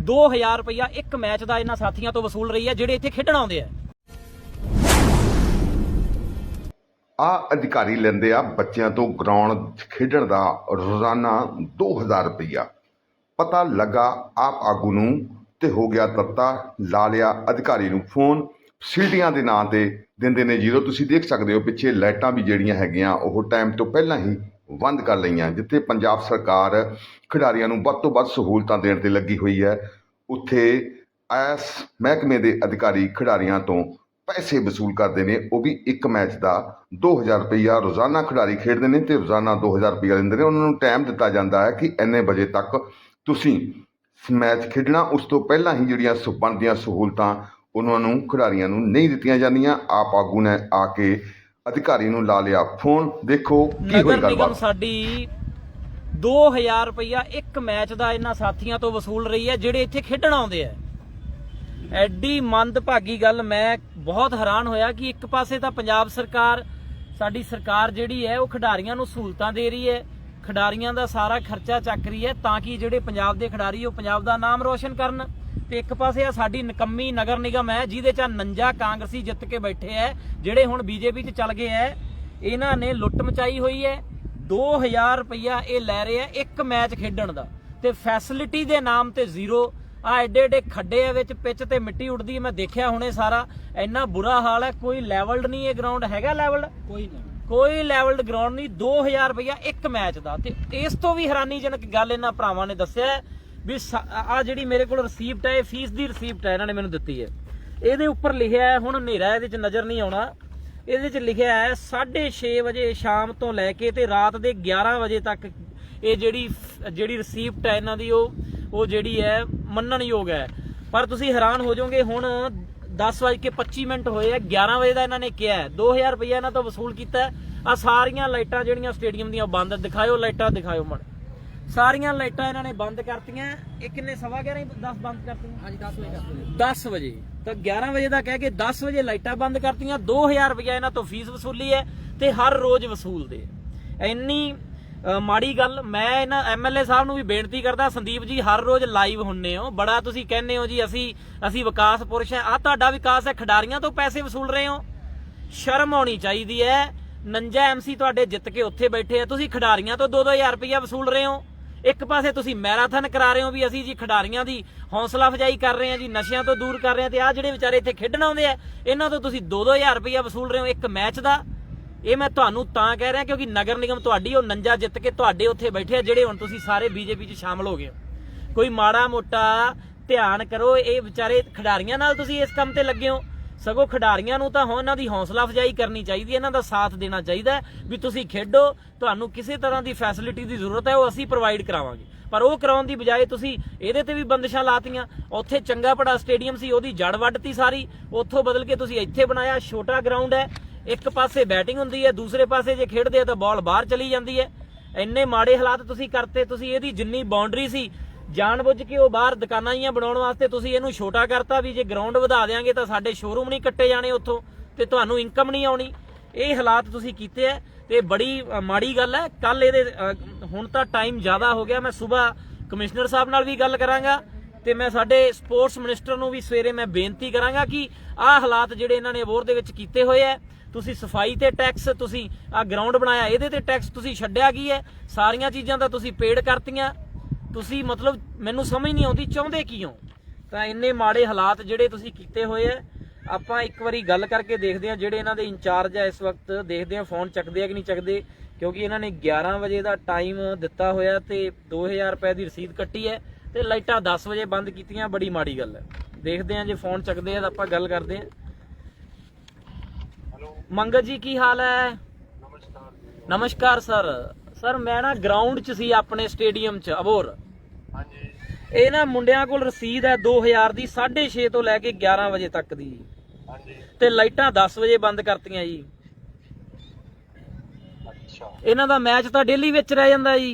2000 ਰੁਪਇਆ ਇੱਕ ਮੈਚ ਦਾ ਇਹਨਾਂ ਸਾਥੀਆਂ ਤੋਂ ਵਸੂਲ ਰਹੀ ਹੈ, ਜਿਹੜੇ ਇੱਥੇ ਖੇਡਣ ਆਉਂਦੇ ਆ। ਆ ਅਧਿਕਾਰੀ ਲੈਂਦੇ ਆ ਬੱਚਿਆਂ ਤੋਂ ਗਰਾਊਂਡ 'ਚ ਖੇਡਣ ਦਾ ਰੋਜ਼ਾਨਾ 2000 ਰੁਪਈਆ। ਪਤਾ ਲੱਗਾ ਆਪ ਆਗੂ ਨੂੰ ਤੇ ਹੋ ਗਿਆ ਤੱਤਾ, ਲਾ ਲਿਆ ਅਧਿਕਾਰੀ ਨੂੰ ਫੋਨ। ਫੈਸਿਲਿਟੀਆਂ ਦੇ ਨਾਂ ਤੇ ਦਿੰਦੇ ਨੇ ਜੀਰੋ। ਤੁਸੀਂ ਦੇਖ ਸਕਦੇ ਹੋ ਪਿੱਛੇ ਲਾਈਟਾਂ ਵੀ ਜਿਹੜੀਆਂ ਹੈਗੀਆਂ, ਉਹ ਟਾਈਮ ਤੋਂ ਪਹਿਲਾਂ ਹੀ ਬੰਦ ਕਰ ਲਈਆਂ। ਜਿੱਥੇ ਪੰਜਾਬ ਸਰਕਾਰ ਖਿਡਾਰੀਆਂ ਨੂੰ ਵੱਧ ਤੋਂ ਵੱਧ ਸਹੂਲਤਾਂ ਦੇਣ ਤੇ ਲੱਗੀ ਹੋਈ ਹੈ, ਉੱਥੇ ਐਸ ਮਹਿਕਮੇ ਦੇ ਅਧਿਕਾਰੀ ਖਿਡਾਰੀਆਂ ਤੋਂ ਪੈਸੇ ਵਸੂਲ ਕਰਦੇ ਨੇ। ਉਹ ਵੀ ਇੱਕ ਮੈਚ ਦਾ 2000 ਰੁਪਈਆ ਰੋਜ਼ਾਨਾ ਖਿਡਾਰੀ ਖੇਡਦੇ ਨੇ ਤੇ ਰੋਜ਼ਾਨਾ 2000 ਰੁਪਈਆ ਲੈਂਦੇ ਨੇ। ਉਹਨਾਂ ਨੂੰ ਟਾਈਮ ਦਿੱਤਾ ਜਾਂਦਾ ਹੈ ਕਿ ਇੰਨੇ ਵਜੇ ਤੱਕ ਤੁਸੀਂ ਮੈਚ ਖੇਡਣਾ। ਉਸ ਤੋਂ ਪਹਿਲਾਂ ਹੀ ਜਿਹੜੀਆਂ ਸੁ- ਬਣਦੀਆਂ ਸਹੂਲਤਾਂ ਉਹਨਾਂ ਨੂੰ ਖਿਡਾਰੀਆਂ ਨੂੰ ਨਹੀਂ ਦਿੱਤੀਆਂ ਜਾਂਦੀਆਂ। ਆਪ ਆਗੂ ਨੇ ਆ ਕੇ ਅਧਿਕਾਰੀ ਨੂੰ ਲਾ ਲਿਆ ਫੋਨ। ਦੇਖੋ ਕੀ ਹੋਈ ਨਗਰ ਨਿਗਮ ਗੱਲਬਾਤ? ਸਾਡੀ 2000 ਰੁਪਇਆ ਇੱਕ ਮੈਚ ਦਾ ਇਹਨਾਂ ਸਾਥੀਆਂ ਤੋਂ ਵਸੂਲ ਰਹੀ ਹੈ ਜਿਹੜੇ ਇੱਥੇ ਖੇਡਣ ਆਉਂਦੇ ਆ। ਐਡੀ ਮੰਦਭਾਗੀ ਗੱਲ ਮੈਂ ਬਹੁਤ ਹੈਰਾਨ ਹੋਇਆ ਕਿ ਇੱਕ ਪਾਸੇ ਤਾਂ ਪੰਜਾਬ ਸਰਕਾਰ ਸਾਡੀ ਸਰਕਾਰ ਜਿਹੜੀ ਹੈ ਉਹ ਖਿਡਾਰੀਆਂ ਨੂੰ ਸਹੂਲਤਾਂ ਦੇ ਰਹੀ ਹੈ ਖਿਡਾਰੀਆਂ ਦਾ ਸਾਰਾ ਖਰਚਾ ਚੱਕ ਰਹੀ ਹੈ ਤਾਂ ਕਿ ਜਿਹੜੇ ਪੰਜਾਬ ਦੇ ਖਿਡਾਰੀ ਉਹ ਪੰਜਾਬ ਦਾ ਨਾਮ ਰੋਸ਼ਨ ਕਰਨ। ਤੇ ਇੱਕ ਪਾਸੇ ਆ ਸਾਡੀ ਨਕੰਮੀ ਨਗਰ ਨਿਗਮ ਹੈ ਜਿਹਦੇ ਚ ਆਹ ਨੰਜਾ ਕਾਂਗਰਸੀ ਜਿੱਤ ਕੇ ਬੈਠੇ ਹੈ ਜਿਹੜੇ ਹੁਣ ਬੀਜੇਪੀ 'ਚ ਚੱਲ ਗਏ ਹੈ ਇਹਨਾਂ ਨੇ ਲੁੱਟ ਮਚਾਈ ਹੋਈ ਹੈ 2000 ਰੁਪਇਆ ਇਹ ਲੈ ਰਹੇ ਆ ਇੱਕ ਮੈਚ ਖੇਡਣ ਦਾ ਤੇ ਫੈਸਿਲਿਟੀ ਦੇ ਨਾਮ ਤੇ ਜ਼ੀਰੋ ਆ ਐਡੇ ਐਡੇ ਖੱਡੇ ਆ ਵਿੱਚ ਪਿੱਚ ਤੇ ਮਿੱਟੀ ਉੱਡਦੀ ਮੈਂ ਦੇਖਿਆ ਹੁਣੇ ਸਾਰਾ ਇੰਨਾ ਬੁਰਾ ਹਾਲ ਹੈ ਕੋਈ ਲੈਵਲਡ ਨਹੀਂ ਇਹ ਗਰਾਊਂਡ ਹੈਗਾ ਲੈਵਲਡ? ਕੋਈ ਨਹੀਂ। ਕੋਈ ਲੈਵਲਡ ਗਰਾਊਂਡ ਨਹੀਂ 2000 ਰੁਪਇਆ ਇੱਕ ਮੈਚ ਦਾ ਤੇ ਇਸ ਤੋਂ ਵੀ ਹੈਰਾਨੀਜਨਕ ਗੱਲ ਇਹਨਾਂ ਭਰਾਵਾਂ ਨੇ ਦੱਸਿਆ ਵੀ ਆ ਜਿਹੜੀ ਮੇਰੇ ਕੋਲ ਰਸੀਪਟ ਹੈ, ਇਹ ਫੀਸ ਦੀ ਰਸੀਪਟ ਹੈ, ਇਹਨਾਂ ਨੇ ਮੈਨੂੰ ਦਿੱਤੀ ਹੈ। ਇਹਦੇ ਉੱਪਰ ਲਿਖਿਆ ਹੈ, ਹੁਣ ਹਨੇਰਾ ਇਹਦੇ 'ਚ ਨਜ਼ਰ ਨਹੀਂ ਆਉਣਾ। ਇਹਦੇ 'ਚ ਲਿਖਿਆ ਹੈ 6:30 ਵਜੇ ਸ਼ਾਮ ਤੋਂ ਲੈ ਕੇ ਤੇ ਰਾਤ ਦੇ 11 ਵਜੇ ਤੱਕ ਇਹ ਜਿਹੜੀ ਜਿਹੜੀ ਰਸੀਪਟ ਹੈ ਇਹਨਾਂ ਦੀ, ਉਹ ਉਹ ਜਿਹੜੀ ਹੈ ਮੰਨਣਯੋਗ ਹੈ। ਪਰ ਤੁਸੀਂ ਹੈਰਾਨ ਹੋ ਜਾਓਗੇ, ਹੁਣ 10:25 ਮਿੰਟ ਹੋਏ ਆ 11 ਵਜੇ ਦਾ ਇਹਨਾਂ ਨੇ ਕਿਹਾ ਹੈ। 2000 ਰੁਪਏ ਇਹਨਾਂ ਤੋਂ ਵਸੂਲ ਕੀਤਾ ਆ ਸਾਰੀਆਂ ਲਾਈਟਾਂ ਜਿਹੜੀਆਂ ਸਟੇਡੀਅਮ ਦੀਆਂ ਬੰਦ, ਦਿਖਾਇਓ ਲਾਈਟਾਂ, ਦਿਖਾਇਓ ਮੜ ਸਾਰੀਆਂ ਲਾਈਟਾਂ ਇਹਨਾਂ ਨੇ ਬੰਦ ਕਰਤੀਆਂ। ਇਹ ਕਿੰਨੇ ਸਵਾ 11 10 ਬੰਦ ਕਰਤੀਆਂ? ਹਾਂਜੀ 10 ਵਜੇ 10 ਵਜੇ। ਤਾਂ 11 ਵਜੇ ਦਾ ਕਹਿ ਕੇ 10 ਵਜੇ ਲਾਈਟਾਂ ਬੰਦ ਕਰਤੀਆਂ। 2000 ਰੁਪਏ ਇਹਨਾਂ ਤੋਂ ਫੀਸ ਵਸੂਲੀ ਹੈ ਤੇ ਹਰ ਰੋਜ਼ ਵਸੂਲਦੇ ਅ, ਮਾੜੀ ਗੱਲ ਮੈਂ ਇਹਨਾਂ ਐਮਐਲਏ ਸਾਹਿਬ ਨੂੰ ਵੀ ਬੇਨਤੀ ਕਰਦਾ ਸੰਦੀਪ ਜੀ ਹਰ ਰੋਜ਼ ਲਾਈਵ ਹੁੰਨੇ ਹੋ। ਬੜਾ ਤੁਸੀਂ ਕਹਿੰਦੇ ਹੋ ਜੀ ਅਸੀਂ ਅਸੀਂ ਵਿਕਾਸ ਪੁਰਸ਼ ਹੈ। ਆ ਤੁਹਾਡਾ ਵਿਕਾਸ ਹੈ ਖਿਡਾਰੀਆਂ ਤੋਂ ਪੈਸੇ ਵਸੂਲ ਰਹੇ ਹੋ। ਸ਼ਰਮ ਆਉਣੀ ਚਾਹੀਦੀ ਹੈ। ਨੰਜਾ ਐਮਸੀ ਤੁਹਾਡੇ ਜਿੱਤ ਕੇ ਉੱਥੇ ਬੈਠੇ ਆ। ਤੁਸੀਂ ਖਿਡਾਰੀਆਂ ਤੋਂ 2-2000 ਰੁਪਇਆ ਵਸੂਲ ਰਹੇ ਹੋ। ਇੱਕ ਪਾਸੇ ਤੁਸੀਂ ਮੈਰਾਥਨ ਕਰਾ ਰਹੇ ਹੋ ਵੀ ਅਸੀਂ ਜੀ ਖਿਡਾਰੀਆਂ ਦੀ ਹੌਸਲਾ ਅਫਜਾਈ ਕਰ ਰਹੇ ਹਾਂ ਜੀ, ਨਸ਼ਿਆਂ ਤੋਂ ਦੂਰ ਕਰ ਰਹੇ ਹਾਂ ਤੇ ਆ ਜਿਹੜੇ ਵਿਚਾਰੇ ਇੱਥੇ ਖੇਡਣ ਆਉਂਦੇ ਆ, ਇਹਨਾਂ ਤੋਂ ਤੁਸੀਂ 2-2000 ਰੁਪਇਆ ਵਸੂਲ ਰਹੇ ਹੋ ਇੱਕ ਮੈਚ ਦਾ। ਇਹ ਮੈਂ ਤੁਹਾਨੂੰ ਤਾਂ ਕਹਿ ਰਿਹਾ ਕਿਉਂਕਿ ਨਗਰ ਨਿਗਮ ਤੁਹਾਡੀ ਉਹ ਨੰਜਾ ਜਿੱਤ ਕੇ ਤੁਹਾਡੇ ਉੱਥੇ ਬੈਠੇ ਆ, ਜਿਹੜੇ ਹੁਣ ਤੁਸੀਂ ਸਾਰੇ ਬੀਜੇਪੀ 'ਚ ਸ਼ਾਮਲ ਹੋ ਗਏ ਹੋ। ਕੋਈ ਮਾੜਾ ਮੋਟਾ ਧਿਆਨ ਕਰੋ, ਇਹ ਵਿਚਾਰੇ ਖਿਡਾਰੀਆਂ ਨਾਲ ਤੁਸੀਂ ਇਸ ਕੰਮ ਤੇ ਲੱਗੇ ਹੋ। ਸਗੋਂ ਖਿਡਾਰੀਆਂ ਨੂੰ ਤਾਂ ਹੁਣ ਇਹਨਾਂ ਦੀ ਹੌਸਲਾ ਅਫਜਾਈ ਕਰਨੀ ਚਾਹੀਦੀ ਹੈ, ਇਹਨਾਂ ਦਾ ਸਾਥ ਦੇਣਾ ਚਾਹੀਦਾ ਵੀ ਤੁਸੀਂ ਖੇਡੋ, ਤੁਹਾਨੂੰ ਕਿਸੇ ਤਰ੍ਹਾਂ ਦੀ ਫੈਸਿਲਿਟੀ ਦੀ ਜ਼ਰੂਰਤ ਹੈ, ਉਹ ਅਸੀਂ ਪ੍ਰੋਵਾਈਡ ਕਰਾਵਾਂਗੇ। ਪਰ ਉਹ ਕਰਾਉਣ ਦੀ ਬਜਾਏ ਤੁਸੀਂ ਇਹਦੇ ਤੇ ਵੀ ਬੰਦਸ਼ਾਂ ਲਾਤੀਆਂ, ਉੱਥੇ ਚੰਗਾ ਪੜਾ ਸਟੇਡੀਅਮ ਸੀ, ਉਹਦੀ ਜੜ ਵੱਢਤੀ ਸਾਰੀ, ਉੱਥੋਂ ਬਦਲ ਕੇ ਤੁਸੀਂ ਇੱਥੇ ਬਣਾਇਆ, ਛੋਟਾ ਗਰਾਊਂਡ ਹੈ, ਇੱਕ ਪਾਸੇ ਬੈਟਿੰਗ ਹੁੰਦੀ ਹੈ, ਦੂਸਰੇ ਪਾਸੇ ਜੇ ਖੇਡਦੇ ਆ ਤਾਂ ਬਾਲ ਬਾਹਰ ਚਲੀ ਜਾਂਦੀ ਹੈ। ਇੰਨੇ ਮਾੜੇ ਹਾਲਾਤ ਤੁਸੀਂ ਕਰਤੇ, ਤੁਸੀਂ ਇਹਦੀ ਜਿੰਨੀ ਬਾਉਂਡਰੀ ਸੀ ਜਾਣਬੁੱਝ ਕੇ ਉਹ ਬਾਹਰ ਦੁਕਾਨਾਂ ਜੀਆਂ ਬਣਾਉਣ ਵਾਸਤੇ ਤੁਸੀਂ ਇਹਨੂੰ ਛੋਟਾ ਕਰਤਾ ਵੀ ਜੇ ਗਰਾਊਂਡ ਵਧਾ ਦੇਾਂਗੇ ਤਾਂ ਸਾਡੇ ਸ਼ੋਰੂਮ ਨਹੀਂ ਕੱਟੇ ਜਾਣੇ ਉੱਥੋਂ ਤੇ ਤੁਹਾਨੂੰ ਇਨਕਮ ਨਹੀਂ ਆਉਣੀ। ਇਹ ਹਾਲਾਤ ਤੁਸੀਂ ਕੀਤੇ ਐ ਤੇ ਬੜੀ ਮਾੜੀ ਗੱਲ ਹੈ। ਕੱਲ ਇਹਦੇ ਹੁਣ ਤਾਂ ਟਾਈਮ ਜ਼ਿਆਦਾ ਹੋ ਗਿਆ। ਮੈਂ ਸਵੇਰ ਕਮਿਸ਼ਨਰ ਸਾਹਿਬ ਨਾਲ ਵੀ ਗੱਲ ਕਰਾਂਗਾ ਤੇ ਮੈਂ ਸਾਡੇ ਸਪੋਰਟਸ ਮਿਨਿਸਟਰ ਨੂੰ ਵੀ ਸਵੇਰੇ ਮੈਂ ਬੇਨਤੀ ਕਰਾਂਗਾ ਕਿ ਆਹ ਹਾਲਾਤ ਜਿਹੜੇ ਇਹਨਾਂ ਨੇ ਅਬੋਰ ਦੇ ਵਿੱਚ ਕੀਤੇ ਹੋਏ ਐ ਤੁਸੀਂ ਸਫ਼ਾਈ ਤੇ ਟੈਕਸ ਤੁਸੀਂ ਆ ਗਰਾਊਂਡ ਬਣਾਇਆ, ਇਹਦੇ ਤੇ ਟੈਕਸ ਤੁਸੀਂ ਛੱਡਿਆ ਕੀ ਹੈ? ਸਾਰੀਆਂ ਚੀਜ਼ਾਂ ਤਾਂ ਤੁਸੀਂ ਪੇਡ ਕਰਤੀਆਂ। ਤੁਸੀਂ ਮਤਲਬ ਮੈਨੂੰ ਸਮਝ ਨਹੀਂ ਆਉਂਦੀ ਚਾਹੁੰਦੇ ਕੀ ਹੋ ਤਾਂ ਇੰਨੇ ਮਾੜੇ ਹਾਲਾਤ ਜਿਹੜੇ ਤੁਸੀਂ ਕੀਤੇ ਹੋਏ ਐ ਆਪਾਂ ਇੱਕ ਵਾਰੀ ਗੱਲ ਕਰਕੇ ਦੇਖਦੇ ਹਾਂ ਜਿਹੜੇ ਇਹਨਾਂ ਦੇ ਇੰਚਾਰਜ ਆ ਇਸ ਵਕਤ ਦੇਖਦੇ ਹਾਂ ਫੋਨ ਚੱਕਦੇ ਆ ਕਿ ਨਹੀਂ ਚੱਕਦੇ ਕਿਉਂਕਿ ਇਹਨਾਂ ਨੇ 11 ਵਜੇ ਦਾ ਟਾਈਮ ਦਿੱਤਾ ਹੋਇਆ ਤੇ 2000 ਰੁਪਏ ਦੀ ਰਸੀਦ ਕੱਟੀ ਹੈ ਤੇ ਲਾਈਟਾਂ 10 ਵਜੇ ਬੰਦ ਕੀਤੀਆਂ ਬੜੀ ਮਾੜੀ ਗੱਲ ਹੈ। ਦੇਖਦੇ ਹਾਂ ਜੇ ਫੋਨ ਚੱਕਦੇ ਆ ਤਾਂ ਆਪਾਂ ਗੱਲ ਕਰਦੇ ਹਾਂ। ਮੰਗਤ ਜੀ ਕੀ ਹਾਲ ਹੈ? ਨਮਸਕਾਰ ਸਰ। ਸਰ ਮੈਂ ਨਾ ਗਰਾਊਂਡ 'ਚ ਸੀ ਆਪਣੇ ਸਟੇਡੀਅਮ 'ਚ ਅਬੋਰ। ਹਾਂਜੀ। ਇਹ ਨਾ ਮੁੰਡਿਆਂ ਕੋਲ ਰਸੀਦ ਹੈ 2000 ਦੀ 6:30 ਤੋਂ ਲੈ ਕੇ 11 ਵਜੇ ਤੱਕ ਦੀ। ਹਾਂਜੀ। ਤੇ ਲਾਈਟਾਂ 10 ਵਜੇ ਬੰਦ ਕਰਤੀਆਂ ਜੀ। ਅੱਛਾ। ਇਹਨਾਂ ਦਾ ਮੈਚ ਤਾਂ ਡੇਲੀ ਵਿੱਚ ਰਹਿ ਜਾਂਦਾ ਜੀ।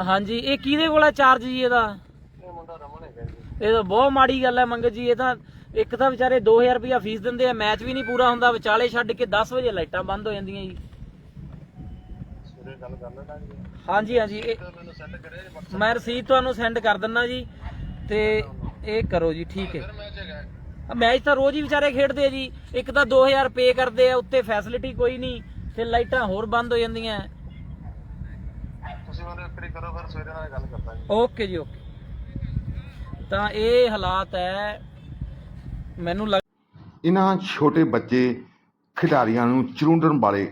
ਹਾਂਜੀ ਇਹ ਕਿਹਦੇ ਕੋਲ ਹੈ ਚਾਰਜ ਜੀ ਇਹਦਾ? ਇਹ ਮੁੰਡਾ ਰਮਨ ਹੈਗਾ ਜੀ। ਇਹ ਤਾਂ ਬਹੁਤ ਮਾੜੀ ਗੱਲ ਹੈ ਮੰਗਤ ਜੀ ਇਹ ਤਾਂ ਇੱਕ ਤਾਂ ਵਿਚਾਰੇ 2000 ਰੁਪਇਆ ਫੀਸ ਦਿੰਦੇ ਆ ਮੈਚ ਵੀ ਨਹੀਂ ਪੂਰਾ ਹੁੰਦਾ ਵਿਚਾਲੇ ਛੱਡ ਕੇ 10 ਵਜੇ ਲਾਈਟਾਂ ਬੰਦ ਹੋ ਜਾਂਦੀਆਂ ਜੀ। ਹਾਂਜੀ ਹਾਂਜੀ ਮੈਂ ਰਸੀਦ ਤੁਹਾਨੂੰ ਸੈਂਡ ਕਰ ਦਿੰਦਾ ਜੀ ਤੇ ਇਹ ਕਰੋ ਜੀ ਠੀਕ ਹੈ। ਮੈਚ ਤਾਂ ਰੋਜ਼ ਹੀ ਵਿਚਾਰੇ ਖੇਡਦੇ ਆ ਜੀ ਇੱਕ ਤਾਂ 2000 ਪੇ ਕਰਦੇ ਆ ਉੱਤੇ ਫੈਸਿਲਿਟੀ ਕੋਈ ਨਹੀਂ ਤੇ ਲਾਈਟਾਂ ਹੋਰ ਬੰਦ ਹੋ ਜਾਂਦੀਆਂ। ਤੁਸੀਂ ਮੈਨੂੰ ਇੱਕ ਕਰੋ ਫਿਰ ਸਵੇਰੇ ਨਾਲ ਗੱਲ ਕਰਦਾ ਜੀ। ਓਕੇ ਜੀ ਓਕੇ। ਤਾਂ ਇਹ ਹਾਲਾਤ ਹੈ ਮੈਨੂੰ ਲੱਗ ਇਹਨਾਂ ਛੋਟੇ ਬੱਚੇ ਖਿਡਾਰੀਆਂ ਨੂੰ ਚਰੁੰਡਣ ਬਾਰੇ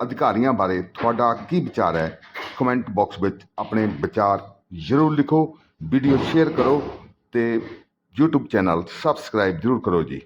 ਅਧਿਕਾਰੀਆਂ ਬਾਰੇ ਤੁਹਾਡਾ ਕੀ ਵਿਚਾਰ ਹੈ? ਕਮੈਂਟ ਬਾਕਸ ਵਿੱਚ ਆਪਣੇ ਵਿਚਾਰ ਜ਼ਰੂਰ ਲਿਖੋ ਵੀਡੀਓ ਸ਼ੇਅਰ ਕਰੋ ਤੇ YouTube ਚੈਨਲ ਸਬਸਕ੍ਰਾਈਬ ਜ਼ਰੂਰ ਕਰੋ ਜੀ।